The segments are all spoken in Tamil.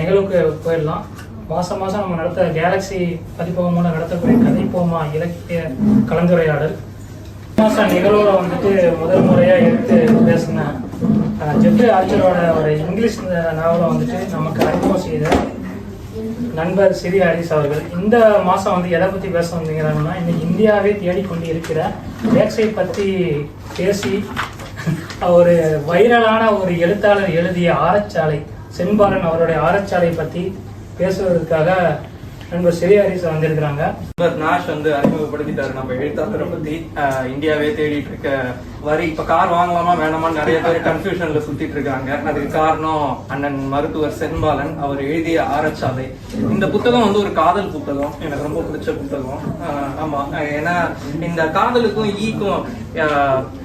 நிகழ்வுக்கு போயிடலாம். மாதம் மாதம் நம்ம நடத்த கேலக்ஸி பதிப்பகம் மூலம் நடத்தக்கூடிய கதைப்போமா இலக்கிய கலந்துரையாடல். மாதம் நிகழ்வுல வந்துட்டு முதல் முறையாக எடுத்து பேசின ஜெட்டு ஜெஃப்ரி ஆர்ச்சரோட ஒரு இங்கிலீஷ் நாவலை வந்துட்டு நமக்கு அறிமுகம் செய்த நண்பர் சிறி ஹாரிஸ் அவர்கள். இந்த மாதம் வந்து எதை பற்றி பேச வந்தீங்கன்னா இன்னைக்கு இந்தியாவே தேடிக்கொண்டு இருக்கிற வேக்ஸை பற்றி பேசி ஒரு வைரலான ஒரு எழுத்தாளர் எழுதிய ஆரச்சாலை. செம்பாலன் அவருடைய ஆரச்சாலை பற்றி பேசுவதற்காக நண்பர் சிறி ஹாரிஸ் வந்திருக்கிறாங்க. நண்பர் நாஷ் வந்து அறிமுகப்படுத்திட்டாரு. நம்ம எழுத்தாளரை பத்தி இந்தியாவே தேடிட்டு இருக்க வரி இப்ப கார் வாங்கலாமா வேணாமான்னு நிறைய பேர் கன்ஃபியூஷன்ல சுத்திட்டு இருக்காங்க அதுக்கு காரணம் அண்ணன் மருத்துவர் சென்பாலன். அவர் எழுதிய ஆரச்சாலை. இந்த புத்தகம் வந்து ஒரு காதல் புத்தகம். எனக்கு ரொம்ப பிடிச்ச புத்தகம். ஆஹ் ஆமா. ஏன்னா இந்த காதலுக்கும் ஈக்கும்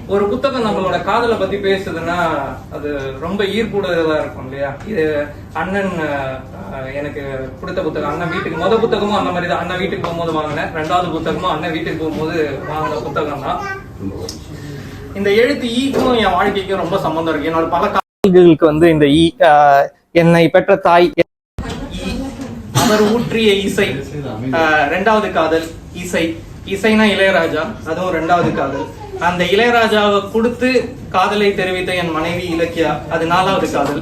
ஒரு புத்தகம் நம்மளோட காதலை பத்தி பேசுதுன்னா அது ரொம்ப ஈர்ப்புடையதா இருக்கும் இல்லையா? இது அண்ணன் எனக்கு கொடுத்த புத்தகம் அண்ணன் வீட்டுக்கு முத புத்தகமும் அந்த மாதிரி தான். அண்ணன் வீட்டுக்கு போகும்போது வாங்கினேன். ரெண்டாவது புத்தகமும் அண்ணன் வீட்டுக்கு போகும்போது வாங்கின புத்தகம் தான். இந்த எழுத்து ஈக்கும் என் வாழ்க்கைக்கும் ரொம்ப சம்பந்தம் இருக்கு. என்னோட பல காதல்களுக்கு வந்து இந்த ஈ ஆஹ் என்னை பெற்ற தாய் ஈ, அவர் ஊற்றிய இசை. ரெண்டாவது காதல் இசை. இசைனா இளையராஜா அதுவும் ரெண்டாவது காதல். அந்த இளையராஜாவை கொடுத்து காதலை தெரிவித்த என் மனைவி இலக்கியா அது நாலாவது காதல்.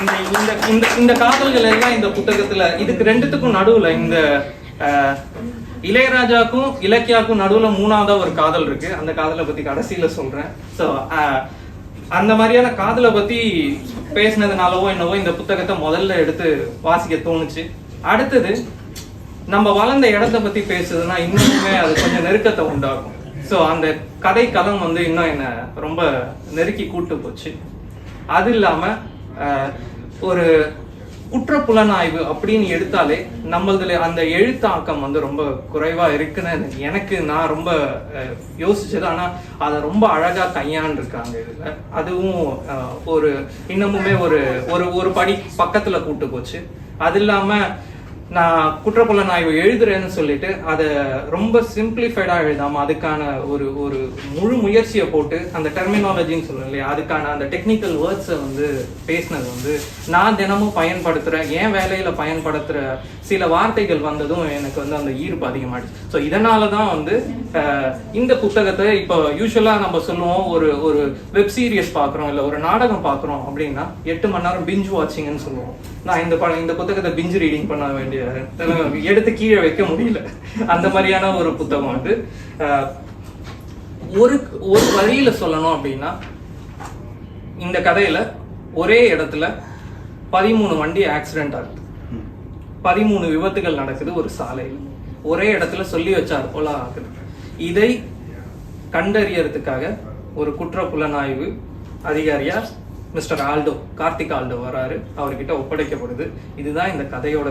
இந்த இந்த இந்த இந்த காதல்கள் எல்லாம் இந்த புத்தகத்துல இதுக்கு ரெண்டுத்துக்கும் நடுவுல இந்த இளையராஜாக்கும் இலக்கியாக்கும் நடுவுல மூணாவதா ஒரு காதல் இருக்கு. அந்த காதலை பத்தி கடைசியில சொல்றேன். ஸோ அந்த மாதிரியான காதலை பத்தி பேசினதுனாலவோ என்னவோ இந்த புத்தகத்தை முதல்ல எடுத்து வாசிக்க தோணுச்சு. அடுத்தது நம்ம வளர்ந்த இடத்த பத்தி பேசுதுன்னா இன்னுமே அது கொஞ்சம் நெருக்கத்தை உண்டாகும். ஸோ அந்த கதை களம் வந்து இன்னும் என்னை ரொம்ப நெருக்கி கூட்டு போச்சு. அது இல்லாமல் ஒரு குற்றப்புலனாய்வு அப்படின்னு எடுத்தாலே நம்மளதுல அந்த எழுத்தாக்கம் வந்து ரொம்ப குறைவா இருக்குன்னு எனக்கு- நான் ரொம்ப யோசிச்சது. ஆனா அதை ரொம்ப அழகா கையாண்டிருக்காங்க இதுல. அதுவும் ஒரு இன்னமுமே ஒரு ஒரு ஒரு படி பக்கத்துல கூட்டு போச்சு. அது இல்லாம நான் குற்றப்புலனாய்வு எழுதுறேன்னு சொல்லிட்டு அதை ரொம்ப சிம்பிளிஃபைடாக எழுதாமல் அதுக்கான ஒரு ஒரு முழு முயற்சியை போட்டு அந்த டெர்மினாலஜின்னு சொல்லுவோம் இல்லையா? அதுக்கான அந்த டெக்னிக்கல் வேர்ட்ஸை வந்து பேசினது வந்து நான் தினமும் பயன்படுத்துகிற என் வேலையில் பயன்படுத்துகிற சில வார்த்தைகள் வந்ததும் எனக்கு வந்து அந்த ஈர்ப்பு அதிகமாயிடுச்சு. ஸோ இதனால தான் வந்து இந்த புத்தகத்தை இப்போ யூஸ்வலாக நம்ம சொல்லுவோம் ஒரு ஒரு வெப் சீரியஸ் பார்க்குறோம் இல்லை ஒரு நாடகம் பார்க்குறோம் அப்படின்னா எட்டு மணி நேரம் பிஞ்ச் வாட்சிங்னு சொல்லுவோம். நான் இந்த படம் இந்த புத்தகத்தை பிஞ்ச் ரீடிங் பண்ண வேண்டிய எடுத்து கீழே வைக்க முடியல. அந்த மாதிரியான ஒரு புத்தகம் அது ஒரு ஒரு வழியில சொல்லணும் அப்படின்னா இந்த கதையில ஒரே இடத்துல பதிமூணு வண்டி ஆக்சிடென்ட் ஆகுது. பதிமூணு விபத்துகள் நடக்குது ஒரு சாலையில். ஒரே இடத்துல சொல்லி வச்சார் போல ஆகுது. இதை கண்டறியறதுக்காக ஒரு குற்ற புலனாய்வு அதிகாரியா மிஸ்டர் ஆல்டோ கார்த்திக் ஆல்டோ வராரு. அவர்கிட்ட ஒப்படைக்கப்படுது. இதுதான் இந்த கதையோட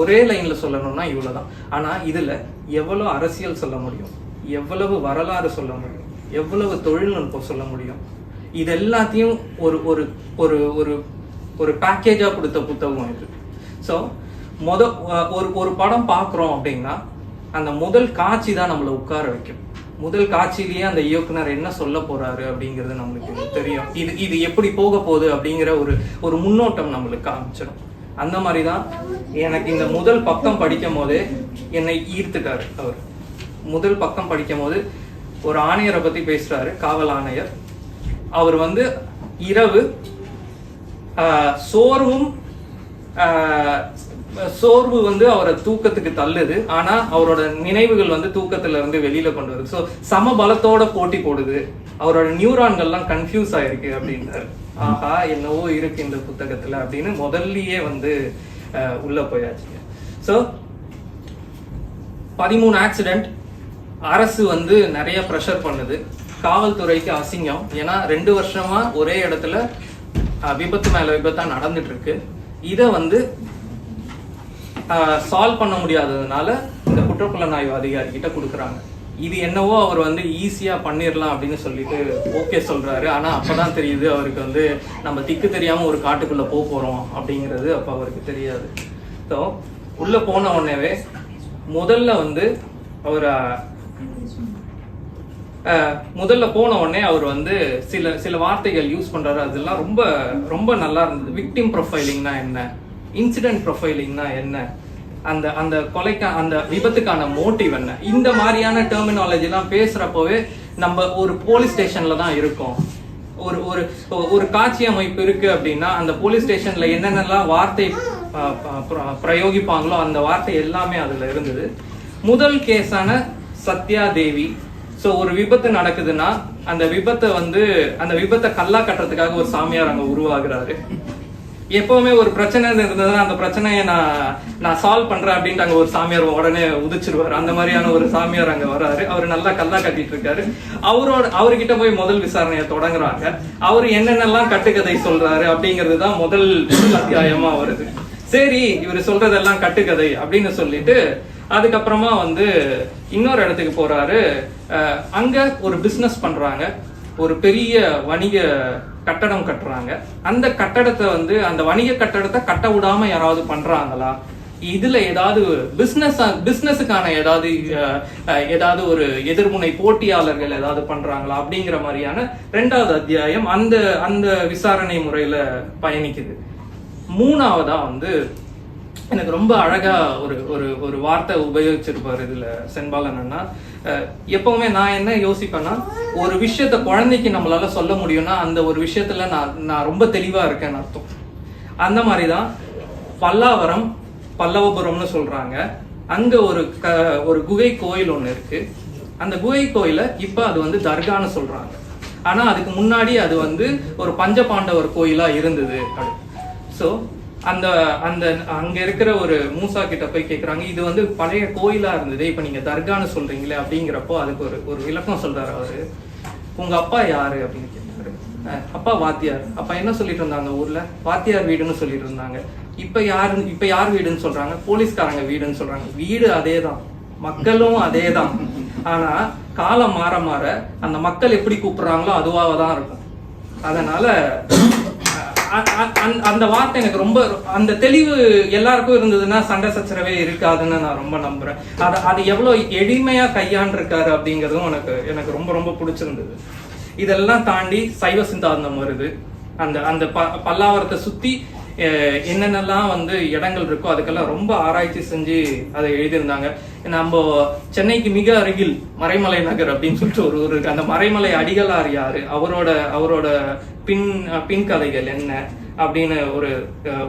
ஒரே லைன்ல சொல்லணும்னா இவ்வளவுதான். ஆனா இதுல எவ்வளவு அரசியல் சொல்ல முடியும்? எவ்வளவு வரலாறு சொல்ல முடியும்? எவ்வளவு தொழில்நுட்பம் சொல்ல முடியும்? இது எல்லாத்தையும் ஒரு ஒரு ஒரு ஒரு ஒரு பேக்கேஜா கொடுத்த புத்தகம் இது. ஸோ முத ஒரு ஒரு படம் பார்க்குறோம் அப்படின்னா அந்த முதல் காட்சி தான் நம்மளை உட்கார வைக்கும். முதல் காட்சியிலேயே அந்த இயக்குனர் என்ன சொல்ல போறாரு அப்படிங்கிறது நம்மளுக்கு தெரியும். இது இது எப்படி போக போகுது அப்படிங்கிற ஒரு ஒரு முன்னோட்டம் நம்மளுக்கு காமிச்சிடும். அந்த மாதிரி தான் எனக்கு இந்த முதல் பக்கம் படிக்கும் போது என்னை ஈர்த்துட்டார் அவர். முதல் பக்கம் படிக்கும் போது ஒரு ஆணையரை பத்தி பேசுறாரு காவல் ஆணையர். அவர் வந்து இரவு சோர்வும் சோர்வு வந்து அவரை தூக்கத்துக்கு தள்ளுது. ஆனா அவரோட நினைவுகள் வந்து தூக்கத்துல இருந்து வெளியில கொண்டு வருது. ஸோ சம பலத்தோட போட்டி போடுது. அவரோட நியூரான்கள்லாம் கன்ஃபியூஸ் ஆயிருக்கு அப்படின்றாரு ஆஹா என்னவோ இருக்கு இந்த புத்தகத்துல அப்படின்னு முதல்லயே வந்து உள்ள போயாச்சு ஸோ பதிமூணு ஆக்சிடென்ட் அரசு வந்து நிறைய ப்ரெஷர் பண்ணுது. காவல்துறைக்கு அசிங்கம். ஏன்னா ரெண்டு வருஷமா ஒரே இடத்துல விபத்து மேல விபத்தா நடந்துட்டு இருக்கு இதை வந்து சால்வ் பண்ண முடியாததுனால இந்த குற்றப்புலனாய்வு அதிகாரி கிட்ட கொடுக்குறாங்க. இது என்னவோ அவர் வந்து ஈஸியாக பண்ணிடலாம் அப்படின்னு சொல்லிட்டு ஓகே சொல்கிறாரு ஆனால் அப்போ தான் தெரியுது அவருக்கு வந்து நம்ம திக்கு தெரியாமல் ஒரு காட்டுக்குள்ளே போக போகிறோம் அப்படிங்கிறது அப்போ அவருக்கு தெரியாது. ஸோ உள்ளே போன உடனேவே முதல்ல வந்து அவர் முதல்ல போன உடனே அவர் வந்து சில சில வார்த்தைகள் யூஸ் பண்ணுறாரு அதெல்லாம் ரொம்ப ரொம்ப நல்லா இருந்தது. விக்டிம் ப்ரொஃபைலிங்னா என்ன? இன்சிடென்ட் ப்ரொஃபைலிங்னா என்ன? அந்த அந்த கொலைக்கா அந்த விபத்துக்கான மோட்டிவ் என்ன? இந்த மாதிரியான டெர்மினாலஜி எல்லாம் பேசுறப்பவே நம்ம ஒரு போலீஸ் ஸ்டேஷன்ல தான் இருக்கோம். ஒரு ஒரு ஒரு காட்சி அமைப்பு இருக்கு அப்படின்னா அந்த போலீஸ் ஸ்டேஷன்ல என்னென்னலாம் வார்த்தை பிரயோகிப்பாங்களோ அந்த வார்த்தை எல்லாமே அதுல இருந்தது. முதல் கேஸான சத்யா தேவி ஸோ ஒரு விபத்து நடக்குதுன்னா அந்த விபத்தை வந்து அந்த விபத்தை கல்லா கட்டுறதுக்காக ஒரு சாமியார் அங்க உருவாகிறாரு. எப்பவுமே ஒரு பிரச்சனை இருந்ததுன்னா அந்த பிரச்சனையை நான் நான் சால்வ் பண்றேன் அப்படின்ட்டு அங்க ஒரு சாமியார் உடனே உதிச்சிருவாரு. அந்த மாதிரியான ஒரு சாமியார் அங்க வராரு. அவர் நல்லா கல்லா கட்டிட்டு இருக்காரு. அவரோட அவர்கிட்ட போய் முதல் விசாரணையை தொடங்குறாங்க. அவர் என்னென்னலாம் கட்டுக்கதை சொல்றாரு அப்படிங்கிறது தான் முதல் அத்தியாயமா வருது. சரி இவர் சொல்றதெல்லாம் கட்டுக்கதை அப்படின்னு சொல்லிட்டு அதுக்கப்புறமா வந்து இன்னொரு இடத்துக்கு போறாரு. அங்க ஒரு பிசினஸ் பண்றாங்க. ஒரு பெரிய வணிக கட்டடம் கட்டுறாங்க. அந்த கட்டடத்தை வந்து அந்த வணிக கட்டடத்தை கட்ட விடாம யாராவது பண்றாங்களா? இதுல ஏதாவது பிசினஸ் பிசினஸுக்கான ஏதாவது அஹ், ஏதாவது ஒரு எதிர்முனை போட்டியாளர்கள் ஏதாவது பண்றாங்களா? அப்படிங்கிற மாதிரியான ரெண்டாவது அத்தியாயம் அந்த அந்த விசாரணை முறையில பயணிக்குது. மூணாவதா வந்து எனக்கு ரொம்ப அழகா ஒரு ஒரு ஒரு வார்த்தை உபயோகிச்சிருப்பாரு இதுல செண்பாலன் அண்ணா எப்பவுமே நான் என்ன யோசிப்பேன்னா ஒரு விஷயத்த குழந்தைக்கு நம்மளால சொல்ல முடியும்னா அந்த ஒரு விஷயத்துல நான் நான் ரொம்ப தெளிவா இருக்கேன்னு அர்த்தம். அந்த மாதிரிதான் பல்லாவரம் பல்லவபுரம்னு சொல்றாங்க. அங்க ஒரு க ஒரு குகை கோயில் ஒன்று இருக்கு. அந்த குகை கோயில இப்ப அது வந்து தர்கான்னு சொல்றாங்க. ஆனா அதுக்கு முன்னாடி அது வந்து ஒரு பஞ்சபாண்டவர் கோயிலா இருந்தது. அப்படி ஸோ அந்த அந்த அங்க இருக்கிற ஒரு மூசா கிட்ட போய் கேக்குறாங்க இது வந்து பழைய கோயிலா இருந்தது இப்ப நீங்க தர்கான்னு சொல்றீங்களே அப்படிங்கிறப்போ அதுக்கு ஒரு ஒரு விளக்கம் சொல்றாரு அவரு. உங்க அப்பா யாரு? அப்படின்னு கேட்டாரு அப்பா வாத்தியார். அப்பா என்ன சொல்லிட்டு இருந்தாங்க ஊர்ல? வாத்தியார் வீடுன்னு சொல்லிட்டு இருந்தாங்க. இப்ப யாரு இப்ப யார் வீடுன்னு சொல்றாங்க? போலீஸ்காரங்க வீடுன்னு சொல்றாங்க. வீடு அதேதான். மக்களும் அதேதான். ஆனா காலம் மாற மாற அந்த மக்கள் எப்படி கூப்பிடுறாங்களோ அதுவாக தான் இருக்கும். அதனால அந்த- அந்த வார்த்தை எனக்கு ரொம்ப அந்த தெளிவு எல்லாருக்கும் இருந்ததுன்னா சண்டை சச்சரவே இருக்காதுன்னு நான் ரொம்ப நம்புறேன். அது அது எவ்வளவு எளிமையா கையாண்டிருக்காரு அப்படிங்கிறதும் எனக்கு எனக்கு ரொம்ப ரொம்ப பிடிச்சிருந்தது. இதெல்லாம் தாண்டி சைவ சித்தாந்தம் வருது. அந்த அந்த ப- பல்லாவரத்தை சுத்தி என்னென்னலாம் வந்து இடங்கள் இருக்கோ அதுக்கெல்லாம் ரொம்ப ஆராய்ச்சி செஞ்சு அதை எழுதியிருந்தாங்க. நம்ம சென்னைக்கு மிக அருகில் மறைமலை நகர் அப்படின்னு சொல்லிட்டு ஒரு ஒரு இருக்கு. அந்த மறைமலை அடிகளார் யாரு? அவரோட அவரோட பின் பின் கதைகள் என்ன அப்படின்னு ஒரு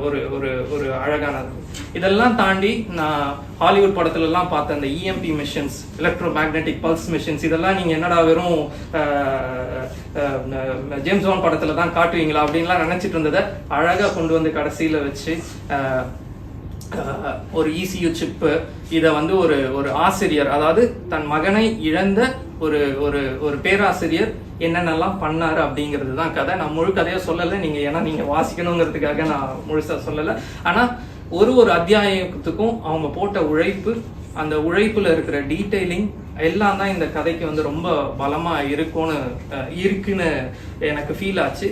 ஒரு ஒரு ஒரு அழகானது இதெல்லாம் தாண்டி நான் ஹாலிவுட் படத்துல எல்லாம் பார்த்த அந்த EMP machines electromagnetic pulse machines இதெல்லாம் நீங்க என்னடா வெறும் ஜேம்ஸ் பாண்ட் படத்துல தான் காட்டுவீங்களா அப்படின்லாம் நினைச்சிட்டு இருந்ததை அழகா கொண்டு வந்து கடைசியில வச்சு ஒரு இசியு சிப்பு இதை வந்து ஒரு ஒரு ஆசிரியர் அதாவது தன் மகனை இழந்த ஒரு ஒரு ஒரு பேராசிரியர் என்னென்னலாம் பண்ணார் அப்படிங்கிறது தான் கதை. நான் முழு கதையை சொல்லலை. நீங்கள் ஏன்னா நீங்கள் வாசிக்கணுங்கிறதுக்காக நான் முழுசாக சொல்லலை. ஆனால் ஒரு ஒரு அத்தியாயத்துக்கும் அவங்க போட்ட உழைப்பு அந்த உழைப்பில் இருக்கிற டீட்டெயிலிங் எல்லாம் தான் இந்த கதைக்கு வந்து ரொம்ப பலமாக இருக்கும்னு இருக்குன்னு எனக்கு ஃபீல் ஆச்சு.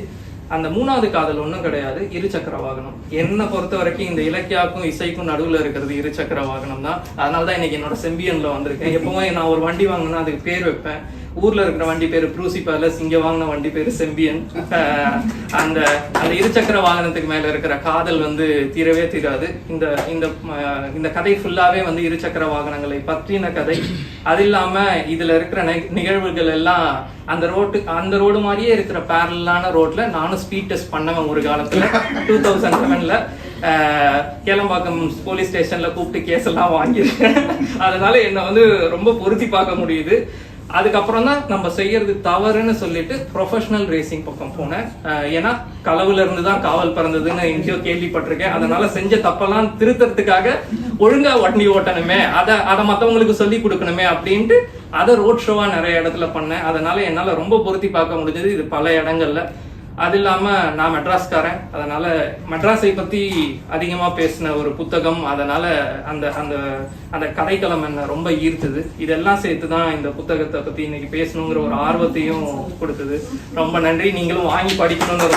அந்த மூணாவது காதல் ஒன்றும் கிடையாது. இருசக்கர வாகனம். என்னை பொறுத்த வரைக்கும் இந்த இலக்கியாக்கும் இசைக்கும் நடுவில் இருக்கிறது இருசக்கர வாகனம் தான். அதனால தான் இன்னைக்கு என்னோட செம்பியனில் வந்திருக்கேன். எப்பவுமே நான் ஒரு வண்டி வாங்கினா அதுக்கு பேர் வைப்பேன். ஊர்ல இருக்கிற வண்டி பேரு ப்ரூசி பேலஸ் இங்க வாங்கின வண்டி பேரு செம்பியன். அந்த அந்த இருசக்கர வாகனத்துக்கு மேல இருக்கிற காதல் வந்து தீரவே தீராது. இந்த இந்த இந்த கதை ஃபுல்லாவே வந்து இருசக்கர வாகனங்களை பற்றின கதை. அது இல்லாம இதுல இருக்கிற நிகழ்வுகள் எல்லாம் அந்த ரோட்டு அந்த ரோடு மாதிரியே இருக்கிற பேரலான ரோட்ல நானும் ஸ்பீட் டெஸ்ட் பண்ணவன் ஒரு காலத்துல டூ தௌசண்ட் செவன்ல கேளம்பாக்கம் போலீஸ் ஸ்டேஷன்ல கூப்பிட்டு கேஸ் எல்லாம் வாங்கியிருக்கேன். அதனால என்னை வந்து ரொம்ப பொருத்தி பார்க்க முடியுது. அதுக்கப்புறம் தான் நம்ம செய்யறது தவறுன்னு சொல்லிட்டு ப்ரொஃபஷனல் ரேசிங் பக்கம் போனேன். ஏன்னா கலவுல இருந்து தான் காவல் பிறந்ததுன்னு எங்கேயோ கேள்விப்பட்டிருக்கேன். அதனால செஞ்ச தப்பெல்லாம் திருத்தறதுக்காக ஒழுங்கா வண்டி ஓட்டணுமே அதை அதை மற்றவங்களுக்கு சொல்லி கொடுக்கணுமே அப்படின்ட்டு அதை ரோட் ஷோவா நிறைய இடத்துல பண்ணேன். அதனால என்னால ரொம்ப பொருத்தி பார்க்க முடிஞ்சது. இது பல இடங்கள்ல. அது இல்லாமல் நான் மெட்ராஸ்காரன். அதனால் மெட்ராஸை பற்றி அதிகமாக பேசின ஒரு புத்தகம் அதனால் அந்த அந்த அந்த கதைக்களம் என்ன ரொம்ப ஈர்த்தது. இதெல்லாம் சேர்த்து தான் இந்த புத்தகத்தை பற்றி இன்னைக்கு பேசணுங்கிற ஒரு ஆர்வத்தையும் கொடுத்தது. ரொம்ப நன்றி. நீங்களும் வாங்கி படிக்கணும்னு